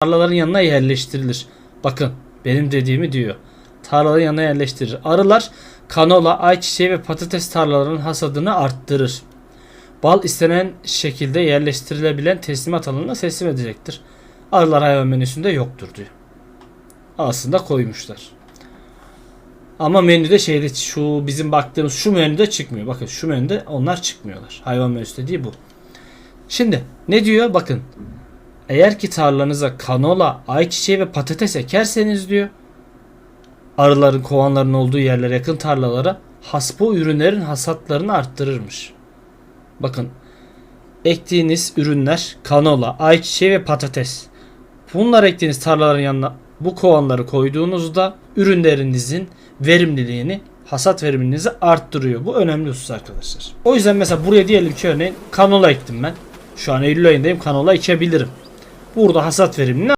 tarlaların yanına yerleştirilir. Bakın benim dediğimi diyor. Tarlaların yanına yerleştirir. Arılar kanola, ayçiçeği ve patates tarlalarının hasadını arttırır. Bal istenen şekilde yerleştirilebilen teslimat alanına teslim edecektir. Arılar hayvan menüsünde yoktur diyor. Aslında koymuşlar. Ama menüde şeyde şu bizim baktığımız şu menüde çıkmıyor. Bakın şu menüde onlar çıkmıyorlar. Hayvan menüsü dediği bu. Şimdi ne diyor? Bakın. Eğer ki tarlanıza kanola, ayçiçeği ve patates ekerseniz diyor. Arıların kovanların olduğu yerlere yakın tarlalara haspo ürünlerin hasatlarını arttırırmış. Bakın ektiğiniz ürünler kanola, ayçiçeği ve patates. Bunlar ektiğiniz tarlaların yanına bu kovanları koyduğunuzda ürünlerinizin verimliliğini, hasat verimliliğinizi arttırıyor. Bu önemli husus arkadaşlar. O yüzden mesela buraya diyelim ki örneğin kanola ektim ben. Şu an Eylül ayındayım kanola ekebilirim. Burada hasat verimini